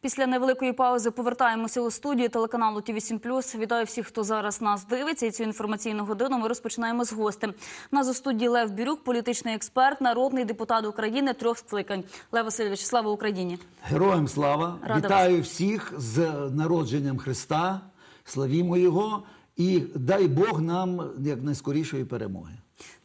Після невеликої паузи повертаємося у студію телеканалу ТІВІ 7 Вітаю всіх, хто зараз нас дивиться. І цю інформаційну годину ми розпочинаємо з гостем. Нас у студії Лев Бірюк, політичний експерт, народний депутат України трьох скликань. Лев Васильович, слава Україні! Героям слава! Рада Вітаю всіх з народженням Христа, славімо Його і дай Бог нам якнайскорішої перемоги.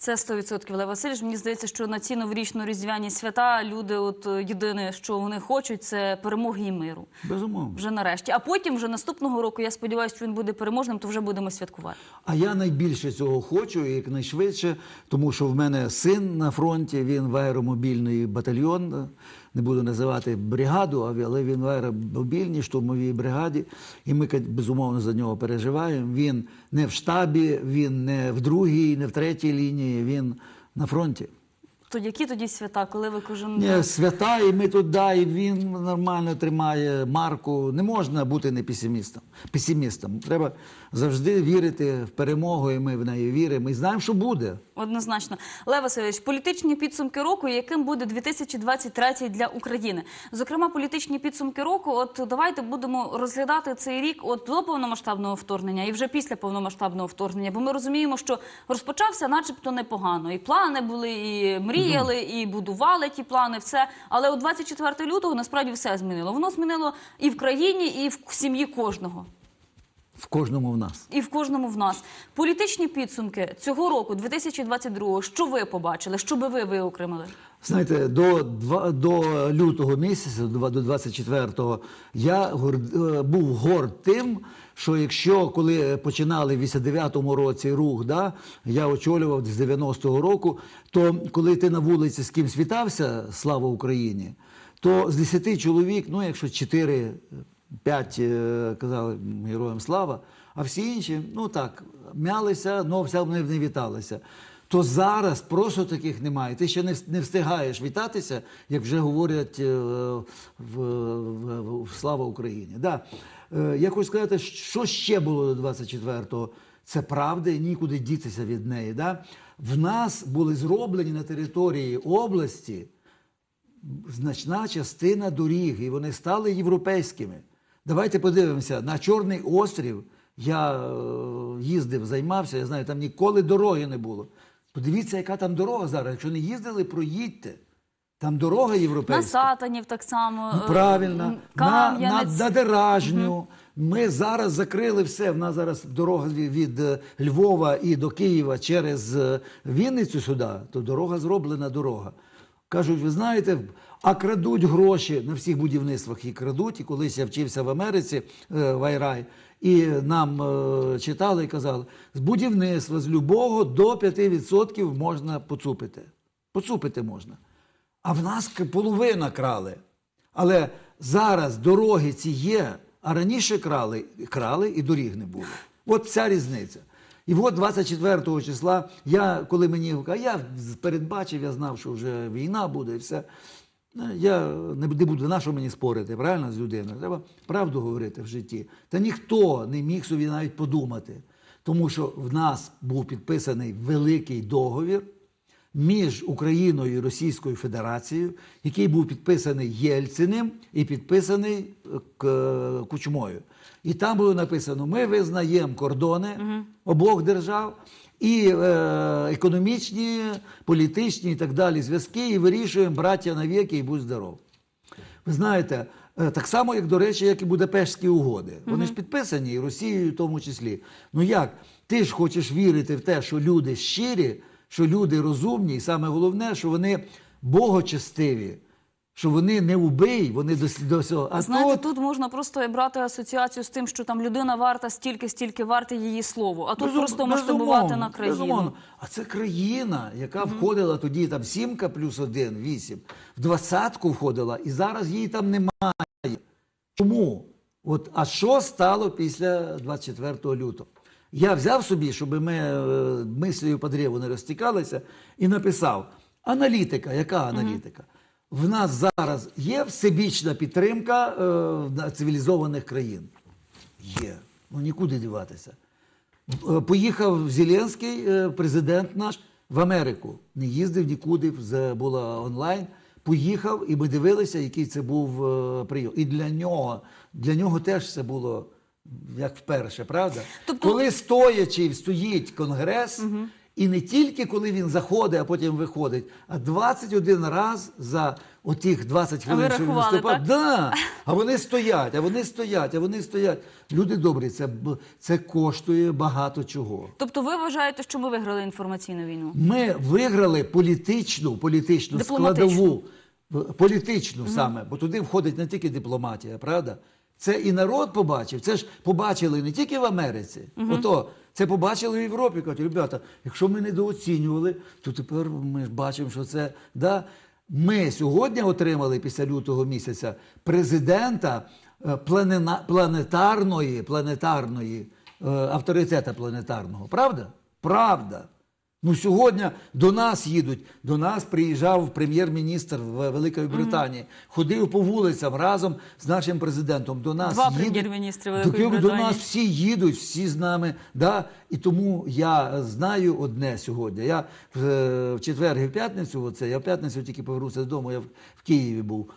Це 100% Лев Васильович. Мені здається, що на ці новорічно-різдвяні свята люди, от е, єдине, що вони хочуть, це перемоги і миру. Безумовно. Вже нарешті. А потім, вже наступного року, я сподіваюся, що він буде переможним, то вже будемо святкувати. А я найбільше цього хочу і якнайшвидше, тому що в мене син на фронті, він в аеромобільний батальйон. Не буду називати бригаду, але він в аеромобільній штурмовій бригаді. І ми безумовно за нього переживаємо. Він не в штабі, він не в другій, не в третій лінії, він на фронті. То які тоді свята, коли ви кожен Ні, свята, і ми туди, і він нормально тримає марку. Не можна бути не песимістом. песимістом. Треба завжди вірити в перемогу, і ми в неї віримо. І знаємо, що буде. Однозначно, Лев Васильович, політичні підсумки року, яким буде 2023 для України. Зокрема, політичні підсумки року. От давайте будемо розглядати цей рік от до повномасштабного вторгнення і вже після повномасштабного вторгнення. Бо ми розуміємо, що розпочався, начебто, непогано. І плани були, і мріяли, і будували ті плани. Все, але у 24 лютого насправді все змінило. Воно змінило і в країні, і в сім'ї кожного. В кожному в нас. І в кожному в нас політичні підсумки цього року, 2022, що ви побачили, що би ви виокремили? Знаєте, до, до лютого місяця, до до 24-го, я е, був горд тим, що якщо коли починали в 89-му році рух, да, я очолював з 90-го року, то коли ти на вулиці з кимсь вітався, слава Україні, то з 10 чоловік, ну якщо 4 п'ять е, казали героям слава, а всі інші, ну так, мялися, але все вони не віталися. То зараз просто таких немає. Ти ще не встигаєш вітатися, як вже говорять е, в, в, в Слава Україні. Да. Е, Я хочу сказати, що ще було до 24-го. Це правда, і нікуди дітися від неї. Да? В нас були зроблені на території області значна частина доріг, і вони стали європейськими. Давайте подивимося на Чорний острів. Я е, їздив, займався, я знаю, там ніколи дороги не було. Подивіться, яка там дорога зараз. Якщо не їздили, проїдьте. Там дорога європейська. На. Сатанів так само. Ну, е, правильно, на, на, на Деражню. Ми зараз закрили все. В нас зараз дорога від, е, Львова і до Києва через Вінницю сюди, то дорога зроблена дорога. Кажуть, ви знаєте, а крадуть гроші на всіх будівництвах і крадуть. І колись я вчився в Америці е, в Айрай, і нам е, читали і казали, з будівництва з любого до 5% можна поцупити. Поцупити можна. А в нас половина крали. Але зараз дороги ці є, а раніше крали, крали і доріг не було. От вся різниця. І от 24 числа, я, коли мені я передбачив, я знав, що вже війна буде і все. Ну, Я не не буду на що мені спорити, правильно з людиною. Треба правду говорити в житті. Та ніхто не міг собі навіть подумати, тому що в нас був підписаний великий договір між Україною і Російською Федерацією, який був підписаний Єльциним і підписаний е, Кучмою. І там було написано: ми визнаємо кордони обох держав і е, економічні, політичні і так далі зв'язки, і вирішуємо браття навіки і будь здоров. Ви знаєте, е, так само, як, до речі, як і Будапештські угоди. Вони ж підписані і Росією в тому числі. Ну як? Ти ж хочеш вірити в те, що люди щирі, що люди розумні, і саме головне, що вони богочестиві, що вони не убий, вони до, до всього. А Знаєте, тут, тут можна просто брати асоціацію з тим, що там людина варта стільки, стільки варте її слово. А тут Безум- просто масштабувати на країну. безумовно. А це країна, яка входила тоді там сімка плюс один, вісім, в двадцятку входила, і зараз її там немає. Чому? От, а що стало після 24 лютого? Я взяв собі, щоб ми е, мислею по древу не розтікалися, і написав: аналітика, яка аналітика? В нас зараз є всебічна підтримка е, цивілізованих країн. Є. Ну нікуди діватися. Е, Поїхав Зеленський, е, президент наш, в Америку. Не їздив нікуди, була онлайн. поїхав, і ми дивилися, який це був е, прийом. І для нього, для нього теж це було як вперше, правда? Тобто- Коли стоячи стоїть конгрес, і не тільки коли він заходить, а потім виходить, а 21 раз за отих 20 хвилин, що він виступав. Да, а вони стоять, а вони стоять, а вони стоять. Люди добрі, це, це коштує багато чого. Тобто ви вважаєте, що ми виграли інформаційну війну? Ми виграли політичну, політичну складову, політичну саме, бо туди входить не тільки дипломатія, правда? Це і народ побачив. Це ж побачили не тільки в Америці. Ото це побачили в Європі. Кажуть, ребята, якщо ми недооцінювали, то тепер ми ж бачимо, що це да. Ми сьогодні отримали після лютого місяця президента е, планетарної, планетарної е, авторитета планетарного. Правда? Правда. Ну сьогодні до нас їдуть. До нас приїжджав прем'єр-міністр Великої Британії, ходив по вулицям разом з нашим президентом. До нас Два прем'єр-міністри Великої до, До нас всі їдуть, всі з нами. Да? І тому я знаю одне сьогодні. Я в, е, в четвер і в п'ятницю, оце, я в п'ятницю тільки повернувся додому, я в, в Києві був.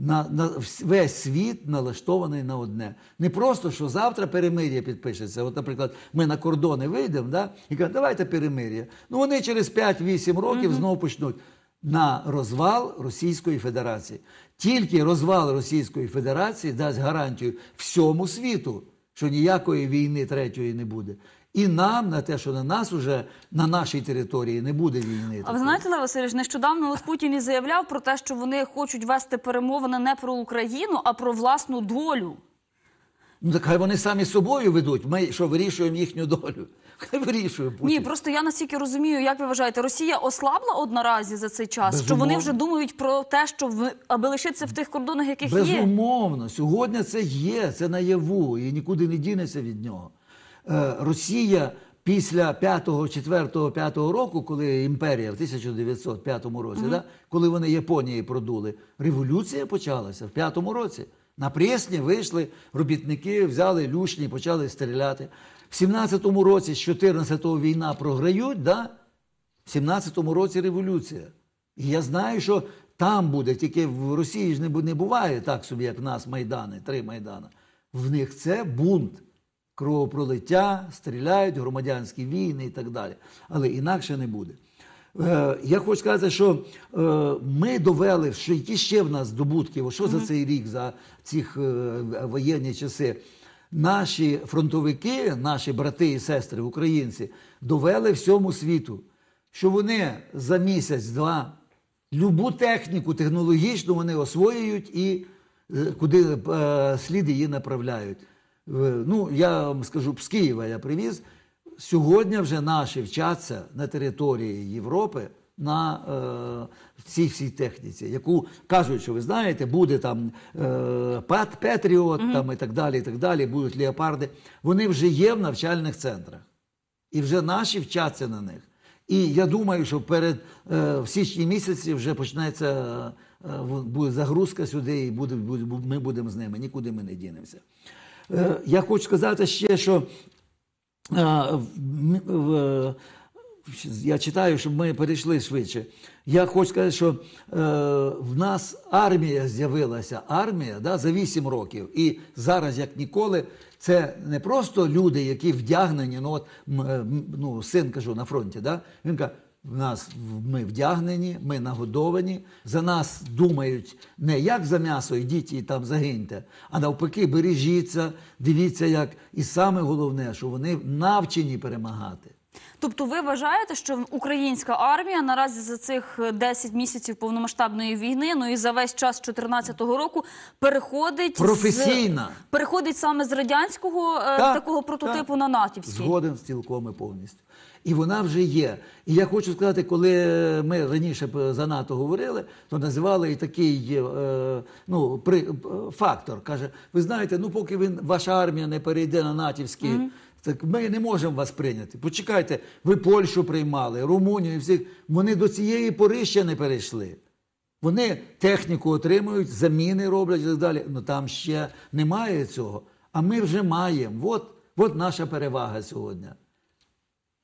На, на весь світ налаштований на одне. Не просто, що завтра перемир'я підпишеться. От, наприклад, ми на кордони вийдемо, да, і кажуть, давайте перемир'я. Ну вони через 5-8 років знову почнуть на розвал Російської Федерації. Тільки розвал Російської Федерації дасть гарантію всьому світу, що ніякої війни третьої не буде. І нам на те, що на нас уже на нашій території не буде війни. А ви знаєте, Лев Васильович, нещодавно от Путін і заявляв про те, що вони хочуть вести перемовини не про Україну, а про власну долю. Ну так хай вони самі з собою ведуть. Ми що вирішуємо їхню долю. Хай вирішує Путін. Ні, просто я настільки розумію, як ви вважаєте, Росія ослабла однаразі за цей час, що вони вже думають про те, що в- аби лишитися в тих кордонах, яких є. Безумовно, сьогодні це є, це наяву, і нікуди не дінеться від нього. Е, Росія після 5-го, 4-го, 5-го року, коли імперія в 1905 році, да, коли вони Японії продули, революція почалася в 5-му році. На Пресні вийшли робітники, взяли лючні, почали стріляти. В 17-му році, з 14-го війна програють, да? в 17-му році революція. І я знаю, що там буде, тільки в Росії ж не не буває так собі, як в нас Майдани, три Майдани. В них це бунт, кровопролиття, стріляють, громадянські війни і так далі. Але інакше не буде. Е, я хочу сказати, що е, ми довели, що які ще в нас здобутки, що за цей рік, за ці воєнні часи. Наші фронтовики, наші брати і сестри, українці, довели всьому світу, що вони за місяць-два любу техніку технологічну вони освоюють і е, куди е, слід її направляють. Е, Ну, я вам скажу, з Києва я привіз. Сьогодні вже наші вчаться на території Європи на е, цій всій техніці, яку кажуть, що ви знаєте, буде там е, Пат Петріот там, і так далі, і так далі, будуть леопарди. Вони вже є в навчальних центрах. І вже наші вчаться на них. І я думаю, що перед е, в січні місяці вже почнеться е, буде загрузка сюди, і буде, буде, ми будемо з ними, нікуди ми не дінемося. Е, я хочу сказати ще, що е, я читаю, щоб ми перейшли швидше. Я хочу сказати, що е, в нас армія з'явилася, армія да, за 8 років. І зараз, як ніколи, це не просто люди, які вдягнені. Ну, от ну, син кажу на фронті. Да? Він каже, в нас ми вдягнені, ми нагодовані. За нас думають не як за м'ясо, йдіть і там загиньте, а навпаки, бережіться, дивіться, як. І саме головне, що вони навчені перемагати. Тобто, ви вважаєте, що українська армія наразі за цих 10 місяців повномасштабної війни, ну і за весь час 2014 року переходить Професійна. з, переходить саме з радянського е, Так, такого прототипу так. на натівський? Згоден з цілком і повністю. І вона вже є. І я хочу сказати, коли ми раніше за НАТО говорили, то називали і такий е, ну, при, е, фактор. Каже, ви знаєте, ну поки він, ваша армія не перейде на натівський, так ми не можемо вас прийняти. Почекайте, ви Польщу приймали, Румунію і всіх. Вони до цієї пори ще не перейшли. Вони техніку отримують, заміни роблять і так далі. Ну там ще немає цього. А ми вже маємо. От, от наша перевага сьогодні.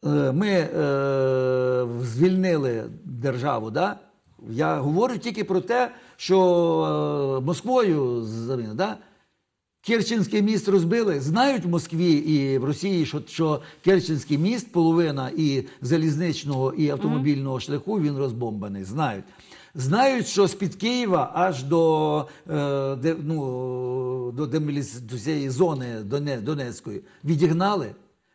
Е, Ми е, звільнили державу, да? Я говорю тільки про те, що е, Москвою да? Керченський міст розбили. Знають в Москві і в Росії, що, що Керченський міст, половина і залізничного, і автомобільного шляху він розбомбаний. Знають. Знають, що з-під Києва аж до, е, де, ну, до, деміліс- до цієї зони Донецької відігнали,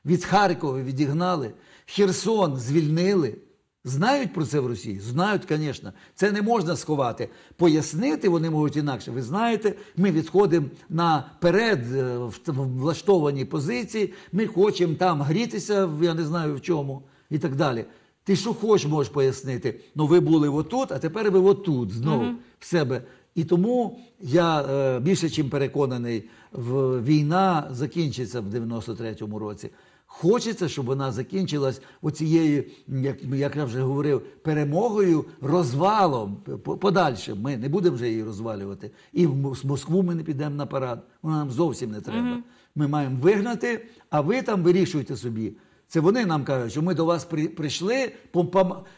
від Харкова відігнали, Херсон звільнили. Знають про це в Росії? Знають, звісно. Це не можна сховати. Пояснити вони можуть інакше. Ви знаєте, ми відходимо наперед е, в в влаштовані позиції, ми хочемо там грітися, я не знаю в чому, і так далі. Ти що хочеш, можеш пояснити. Ну, ви були отут, а тепер ви отут знову в себе. І тому я е, більше чим переконаний, в війна закінчиться в 93-му році. Хочеться, щоб вона закінчилась оцією, як, як я вже говорив, перемогою, розвалом по- подальшим. Ми не будемо вже її розвалювати. І в Мос- Москву ми не підемо на парад. Вона нам зовсім не треба. Ми маємо вигнати, а ви там вирішуйте собі. Це вони нам кажуть, що ми до вас при- прийшли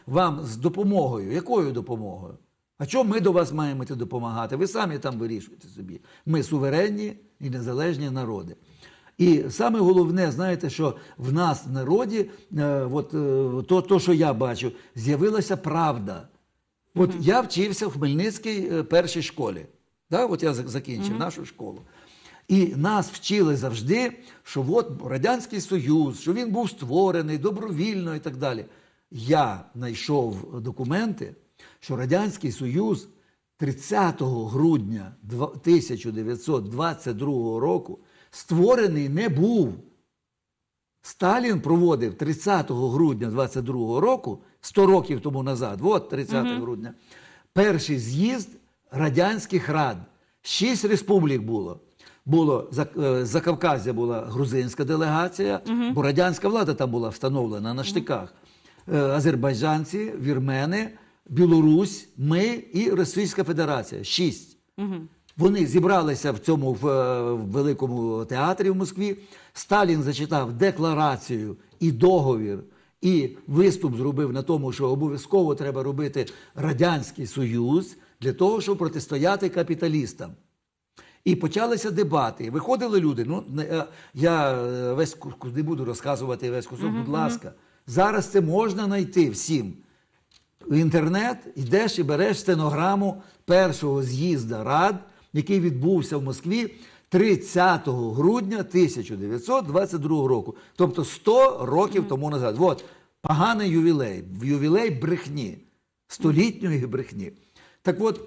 вам з допомогою. Якою допомогою? А чому ми до вас маємо йти допомагати? Ви самі там вирішуєте собі. Ми суверенні і незалежні народи. І саме головне, знаєте, що в нас в народі, е, от, е, то, то, що я бачу, з'явилася правда. От я вчився в Хмельницькій е, першій школі. Да? От я зак- закінчив нашу школу. І нас вчили завжди, що от Радянський Союз, що він був створений добровільно і так далі. Я знайшов документи, що Радянський Союз 30 грудня 1922 року створений не був. Сталін проводив 30 грудня 22 року, 100 років тому назад, от 30 грудня, перший з'їзд радянських рад. Шість республік було. Було За- е, Закавказя була грузинська делегація, бо радянська влада там була встановлена на штиках. Е, Азербайджанці, вірмени, Білорусь, ми і Російська Федерація. Шість. Вони зібралися в цьому в, е, в великому театрі в Москві. Сталін зачитав декларацію і договір, і виступ зробив на тому, що обов'язково треба робити Радянський Союз для того, щоб протистояти капіталістам. І почалися дебати. Виходили люди. Ну е, я е, весь не буду розказувати весь кусок, будь ласка. Зараз це можна знайти всім. В інтернет йдеш і береш стенограму першого з'їзду рад, який відбувся в Москві 30 грудня 1922 року. Тобто 100 років тому назад. От поганий ювілей, ювілей брехні, столітньої брехні. Так от,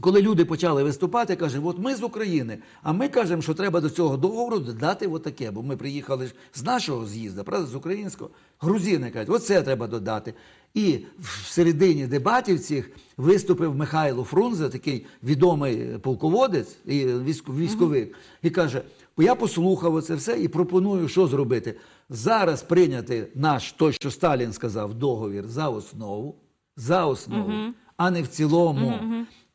коли люди почали виступати, каже, от ми з України, а ми кажемо, що треба до цього договору додати отаке, бо ми приїхали ж з нашого з'їзду, правда, з українського. Грузини кажуть, оце треба додати. І в середині дебатів цих виступив Михайло Фрунзе, такий відомий полководець і військ- військовик, і каже: я послухав оце все і пропоную, що зробити. Зараз прийняти наш той, що Сталін сказав, договір за основу, за основу, а не в цілому.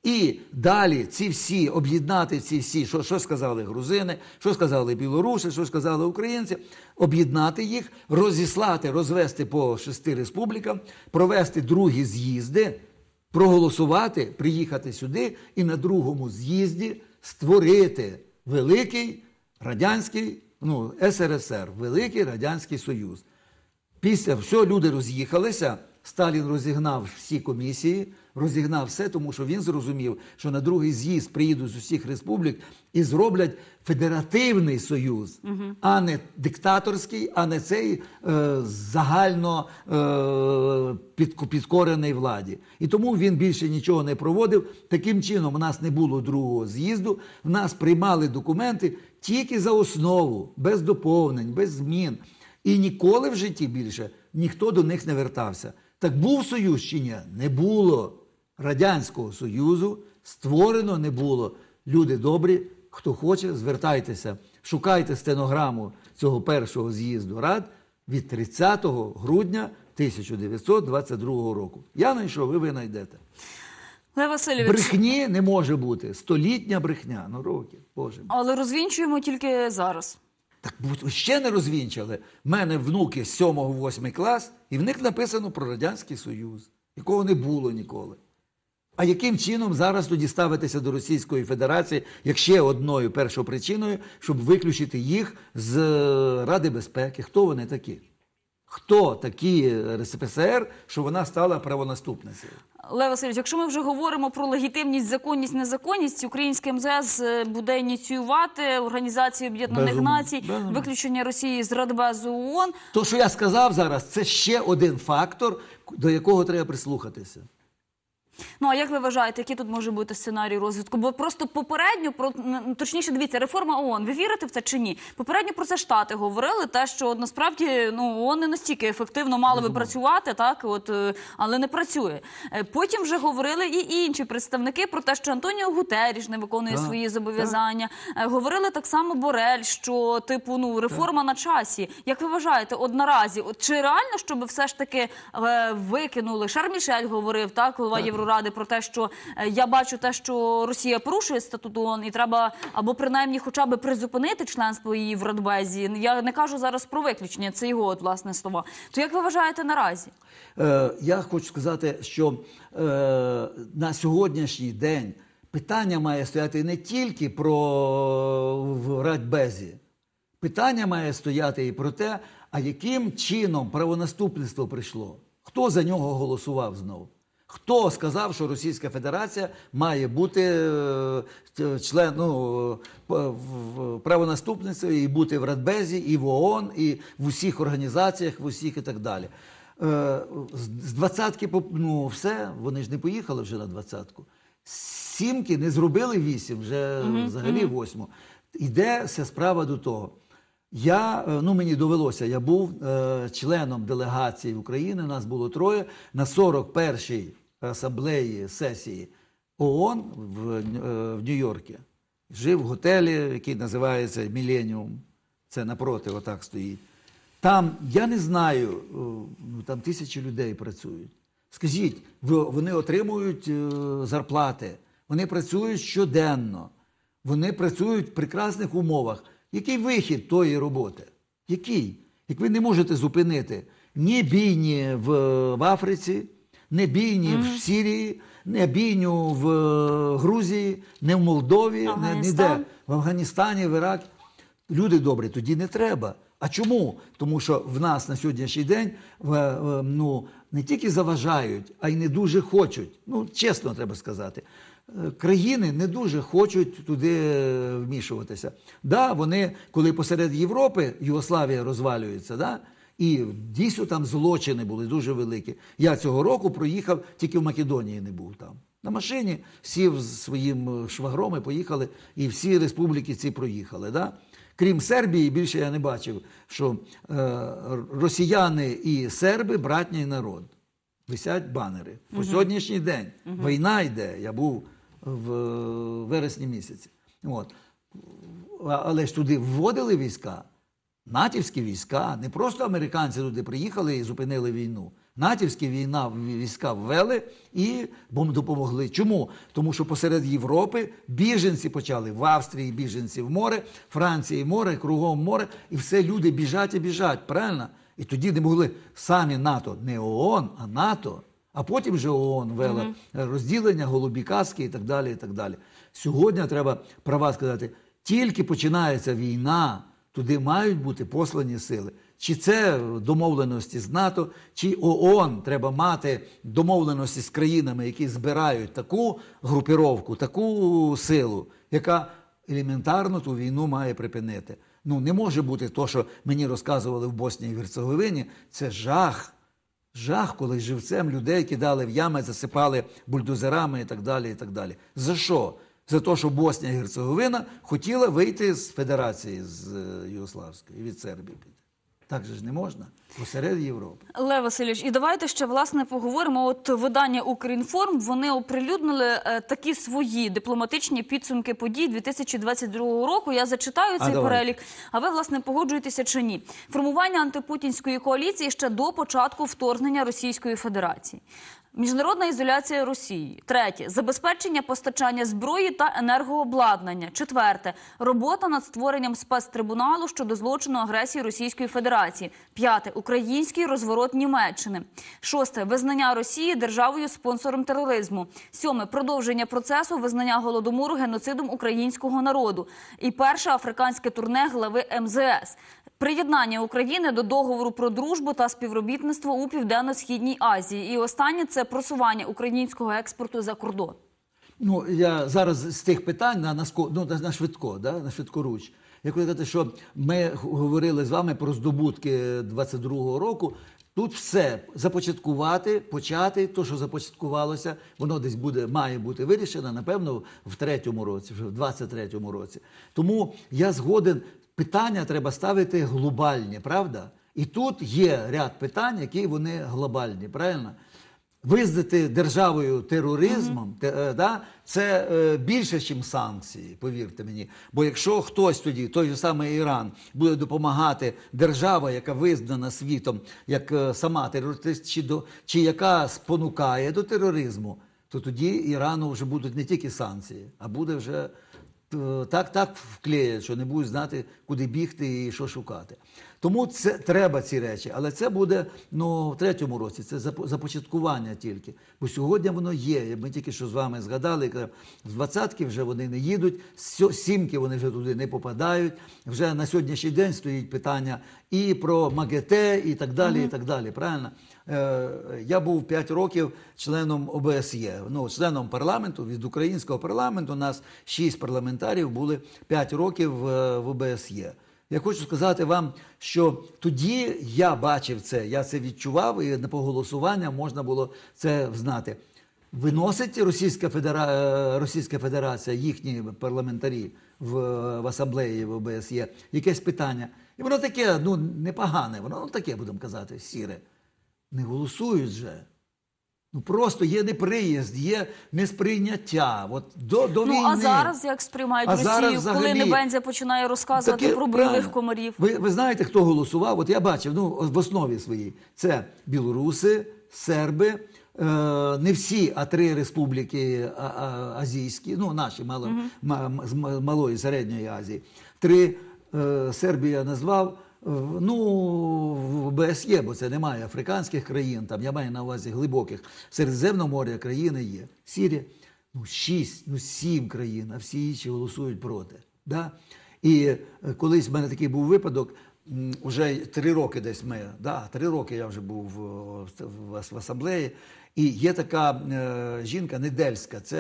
І далі ці всі об'єднати ці всі, що, що сказали грузини, що сказали білоруси, що сказали українці, об'єднати їх, розіслати, розвести по шести республікам, провести другі з'їзди, проголосувати, приїхати сюди і на другому з'їзді створити великий радянський, ну СРСР, Великий Радянський Союз. Після всього люди роз'їхалися. Сталін розігнав всі комісії, розігнав все, тому що він зрозумів, що на другий з'їзд приїдуть з усіх республік і зроблять федеративний союз, а не диктаторський, а не цей е, загально е, під, підкорений владі. І тому він більше нічого не проводив. Таким чином, у нас не було другого з'їзду, в нас приймали документи тільки за основу, без доповнень, без змін. І ніколи в житті більше ніхто до них не вертався. Так був союз чи ні? Не було. Радянського Союзу створено не було. Люди добрі, хто хоче, звертайтеся, шукайте стенограму цього першого з'їзду рад від 30 грудня 1922 року. Я знайшов, і ви знайдете. Лев Васильович, Брехні не може бути. Столітня брехня. Ну, років, Боже. але розвінчуємо тільки зараз. Так ще не розвінчали. В мене внуки з 7-8 клас, і в них написано про Радянський Союз, якого не було ніколи. А яким чином зараз тоді ставитися до Російської Федерації як ще одною першопричиною, щоб виключити їх з е, Ради безпеки? Хто вони такі? Хто такі РСФСР, що вона стала правонаступницею? Лев Васильович, якщо ми вже говоримо про легітимність, законність, незаконність, українське МЗС е, буде ініціювати Організацію Об'єднаних Націй, Безумно. виключення Росії з Радбезу ООН. То, що я сказав зараз, це ще один фактор, до якого треба прислухатися. Ну а як ви вважаєте, який тут може бути сценарій розвитку? Бо просто попередньо про точніше, дивіться, реформа ООН. Ви вірите в це чи ні? Попередньо про це штати говорили. Те, що насправді ну ООН не настільки ефективно мало би працювати, так от е, але не працює. Е, Потім вже говорили і інші представники про те, що Антоніо Гутеріш не виконує свої зобов'язання. Е, Говорили так само Борель, що типу ну реформа на часі. Як ви вважаєте, от наразі, от чи реально, щоб все ж таки е, викинули? Шар Мішель говорив, так, голова Євроради, про те, що е, я бачу те, що Росія порушує статут ООН, і треба або принаймні хоча б призупинити членство її в Радбезі. Я не кажу зараз про виключення, це його от, власне слова. То як ви вважаєте наразі? Е, я хочу сказати, що е, на сьогоднішній день питання має стояти не тільки про в Радбезі. Питання має стояти і про те, а яким чином правонаступництво прийшло? Хто за нього голосував знову? Хто сказав, що Російська Федерація має бути е, т- член, ну, в- правонаступницею і бути в Радбезі, і в ООН, і в усіх організаціях, в усіх і так далі. Е, з двадцятки ну, все, вони ж не поїхали вже на двадцятку. Сімки не зробили вісім, вже взагалі восьму. Іде вся справа до того. Я, е, ну мені довелося, я був е, членом делегації України, нас було троє на 41-й асамблеї сесії ООН в, е, в Нью-Йорку. Жив в готелі, який називається Міленіум. Це напроти, отак стоїть. Там, я не знаю, е, ну, там тисячі людей працюють. Скажіть, вони отримують е, зарплати, вони працюють щоденно, вони працюють в прекрасних умовах. Який вихід тої роботи? Який? Як ви не можете зупинити ні бійні в, в Африці, не бійні в Сирії, не бійню в е, Грузії, не в Молдові, не, ніде. В Афганістані, в Іракі. Люди добрі, тоді не треба. А чому? Тому що в нас на сьогоднішній день е, ну, не тільки заважають, а й не дуже хочуть. Ну, чесно треба сказати. Країни не дуже хочуть туди е, вмішуватися. Да, вони, коли посеред Європи Югославія розвалюється, да, і дійсно там злочини були дуже великі. Я цього року проїхав, тільки в Македонії не був там. На машині сів з своїм е, швагром і поїхали, і всі республіки ці проїхали. Да? Крім Сербії, більше я не бачив, що е, росіяни і серби братній народ. Висять банери. По сьогоднішній день війна йде. Я був в е, вересні місяці. От. Але ж туди вводили війська, натівські війська, не просто американці туди приїхали і зупинили війну. Натівські війна, війська ввели і допомогли. Чому? Тому що посеред Європи біженці почали в Австрії, біженці в море, Франції море, кругом море, і все люди біжать і біжать, правильно? І тоді не могли самі НАТО, не ООН, а НАТО. А потім вже ООН вела розділення, голубі каски і так далі. і так далі. Сьогодні треба права сказати, тільки починається війна, туди мають бути послані сили. Чи це домовленості з НАТО, чи ООН треба мати домовленості з країнами, які збирають таку групіровку, таку силу, яка елементарно ту війну має припинити. Ну не може бути то, що мені розказували в Боснії і Герцеговині. Це жах. Жах, коли живцем людей кидали в ями, засипали бульдозерами і так далі. і так далі. За що? За те, що Боснія і Герцеговина хотіла вийти з федерації з е, Югославської від Сербії. Так же ж не можна посеред Європи. Лев Васильович, і давайте ще власне поговоримо. От видання Укрінформ вони оприлюднили е, такі свої дипломатичні підсумки подій 2022 року. Я зачитаю цей давайте. перелік. А ви власне погоджуєтеся чи ні? Формування антипутінської коаліції ще до початку вторгнення Російської Федерації. Міжнародна ізоляція Росії. Третє забезпечення постачання зброї та енергообладнання. Четверте робота над створенням спецтрибуналу щодо злочину агресії Російської Федерації. П'яте український розворот Німеччини. Шосте визнання Росії державою спонсором тероризму. Сьоме продовження процесу визнання голодомору геноцидом українського народу. І перше африканське турне глави МЗС. Приєднання України до договору про дружбу та співробітництво у південно-східній Азії. І останнє це просування українського експорту за кордон. Ну, я зараз з тих питань на, на, ну, на, швидко, да? на швидкоруч. Я хочу сказати, що ми говорили з вами про здобутки 22-го року. Тут все започаткувати, почати, то, що започаткувалося, воно десь буде, має бути вирішено, напевно, в третьому році, вже в 23-му році. Тому я згоден, питання треба ставити глобальні, правда? І тут є ряд питань, які вони глобальні, правильно? Визнати державою тероризмом, те- е, да, це е, більше, ніж санкції, повірте мені. Бо якщо хтось тоді, той же самий Іран, буде допомагати держава, яка визнана світом як е, сама терорист, чи, до, чи яка спонукає до тероризму, то тоді Ірану вже будуть не тільки санкції, а буде вже так, так вклеять, що не будуть знати, куди бігти і що шукати. Тому це треба ці речі, але це буде ну, в третьому році, це запо- започаткування тільки. Бо сьогодні воно є. Ми тільки що з вами згадали, з двадцятки вже вони не їдуть, з сімки вони вже туди не попадають. Вже на сьогоднішній день стоїть питання і про МАГЕТЕ, і так далі. і так далі. Правильно? Е, я був 5 років членом ОБСЄ, ну, членом парламенту від українського парламенту. У нас 6 парламентарів були 5 років е, в ОБСЄ. Я хочу сказати вам, що тоді я бачив це, я це відчував, і на поголосування можна було це знати. Виносить Російська, Федера... е, Російська Федерація, їхні парламентарі в, в асамблеї в ОБСЄ, якесь питання. І воно таке, ну, непогане, воно ну, таке, будемо казати, сіре. Не голосують же. Ну просто є неприїзд, є несприйняття. От до, до Ну війни. а зараз як сприймають А Росію, зараз коли Небензя починає розказувати Таке про бойових комарів? Ви, ви знаєте, хто голосував? От я бачив, ну, в основі своїй. Це білоруси, серби, е, не всі, а три республіки а, а, азійські, ну, наші мало, ма- м- з малої середньої Азії. Три е, Сербія назвав. Е, Ну, в ОБСЄ, бо це немає африканських країн, там я маю на увазі глибоких. Середземного моря країни є. Сірія, ну, шість, ну, сім країн, а всі інші голосують проти. Да? І е, колись в мене такий був випадок, м, уже три роки десь ми, да, три роки я вже був в, в, в асамблеї. І є така е, жінка Недельська, це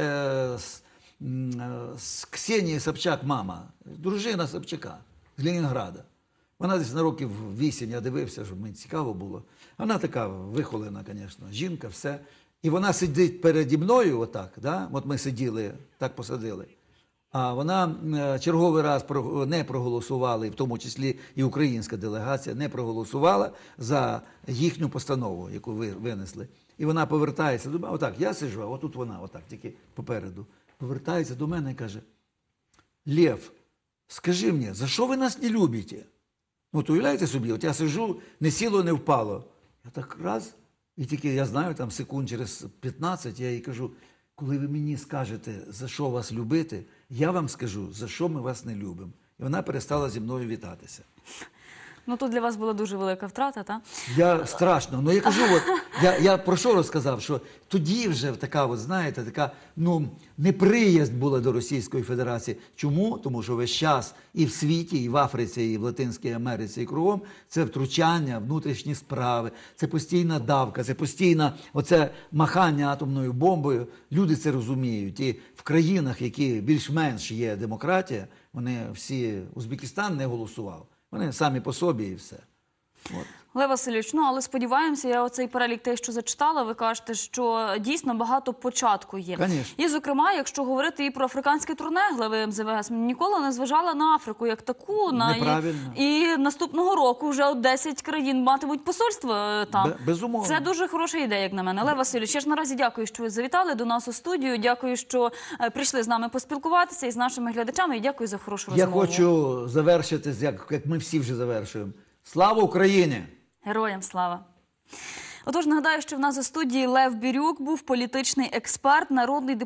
з, е, з Ксенії Собчак, мама, дружина Собчака з Ленінграда. Вона десь на років вісім, я дивився, щоб мені цікаво було. Вона така вихолена, звісно, жінка, все. І вона сидить переді мною, отак, да? от ми сиділи, так посадили. А вона е, черговий раз не проголосувала, і в тому числі і українська делегація не проголосувала за їхню постанову, яку ви винесли. І вона повертається до мене. Отак, я сиджу, а отут вона, отак, тільки попереду. Повертається до мене і каже: Лев, скажи мені, за що ви нас не любите? Ну, от уявляєте собі, от я сижу, не сіло, не впало. Я так раз, і тільки я знаю, там секунд через 15 я їй кажу, коли ви мені скажете, за що вас любити, я вам скажу, за що ми вас не любимо. І вона перестала зі мною вітатися. Ну тут для вас була дуже велика втрата, та? Я страшно. Ну я кажу, от я, я про що розказав? Що тоді вже така, от знаєте, така ну неприязнь була до Російської Федерації. Чому? Тому що весь час і в світі, і в Африці, і в Латинській Америці, і кругом це втручання, внутрішні справи, це постійна давка, це постійне оце махання атомною бомбою. Люди це розуміють. І в країнах, які більш-менш є демократія, вони всі Узбекистан не голосував. Вони самі по собі і все. От. Лев Васильович, ну але сподіваємося, я оцей перелік те, що зачитала, ви кажете, що дійсно багато початку є. Конечно. І, зокрема, якщо говорити і про африканське турне глави МЗВС, ніколи не зважала на Африку як таку. На і, і наступного року вже от 10 країн матимуть посольство е, там. Безумовно. Це дуже хороша ідея, як на мене. Лев Васильович, я ж наразі дякую, що ви завітали до нас у студію. Дякую, що е, прийшли з нами поспілкуватися і з нашими глядачами. І дякую за хорошу Я хочу завершити, як, як ми всі вже завершуємо. Слава Україні! Героям слава. Отож, нагадаю, що в нас у студії Лев Бірюк був політичний експерт, народний депутат.